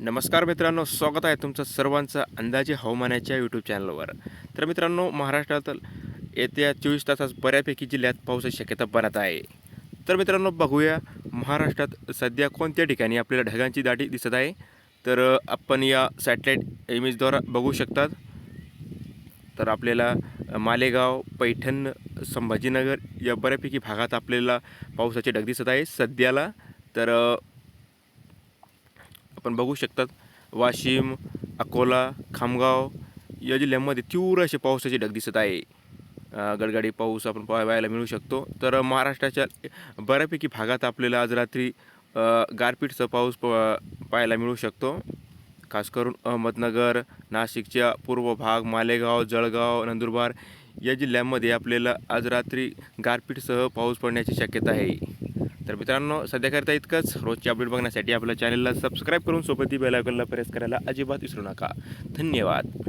नमस्कार मित्रांनो स्वागत आहे तुमचं सर्वांचं अंदाजे हवामानाच्या यूट्यूब चॅनलवर तर मित्रांनो महाराष्ट्रात येत्या चोवीस तासात बऱ्यापैकी जिल्ह्यात पावसाची शक्यता बनत आहे. तर मित्रांनो बघूया महाराष्ट्रात सध्या कोणत्या ठिकाणी आपल्याला ढगांची दाटी दिसत आहे. तर आपण या सॅटेलाईट इमेजद्वारा बघू शकतात. तर आपल्याला मालेगाव पैठण संभाजीनगर या बऱ्यापैकी भागात आपल्याला पावसाचे ढग दिसत आहे. सध्याला तर आपण बघू शकतात. वाशिम अकोला खामगाव या जिल्ह्यामध्ये तीव्र असे पावसाचे ढग दिसत आहे. गडगाडी गडगडी पाऊस आपण पाहायला मिळू शकतो. तर महाराष्ट्राच्या बऱ्यापैकी भागात आपल्याला आज रात्री गारपीटचा पाऊस प पाहायला मिळू शकतो. खास करून अहमदनगर नाशिकच्या पूर्व भाग मालेगाव जळगाव नंदुरबार या जिल्ह्यांमध्ये आपल्याला आज रात्री गारपीटसह पाऊस पडण्याची शक्यता आहे. तर मित्रांनो सध्याकरता इतकंच. रोजची अपडेट बघण्यासाठी आपल्या चॅनलला सबस्क्राईब करून सोबत बेल आयकॉनला प्रेस करायला अजिबात विसरू नका. धन्यवाद.